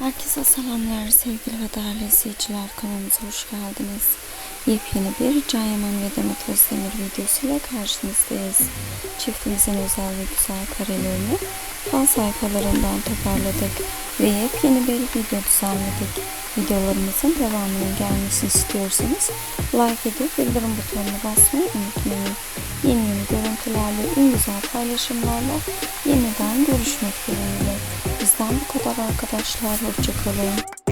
Herkese selamlar sevgili ve değerli izleyiciler kanalımıza hoş geldiniz. Yepyeni bir Can Yaman ve Demet Özdemir videosuyla karşınızdayız. Çiftimizin özel ve güzel karelerini fan sayfalarından toparladık ve yepyeni bir video düzenledik. Videolarımızın devamının gelmesini istiyorsanız like edip bildirim butonuna basmayı unutmayın. Yeni yeni görüntülerle, en güzel paylaşımlarla yeniden görüşmek dileğiyle. Bizden bu kadar arkadaşlar. Hoşçakalın.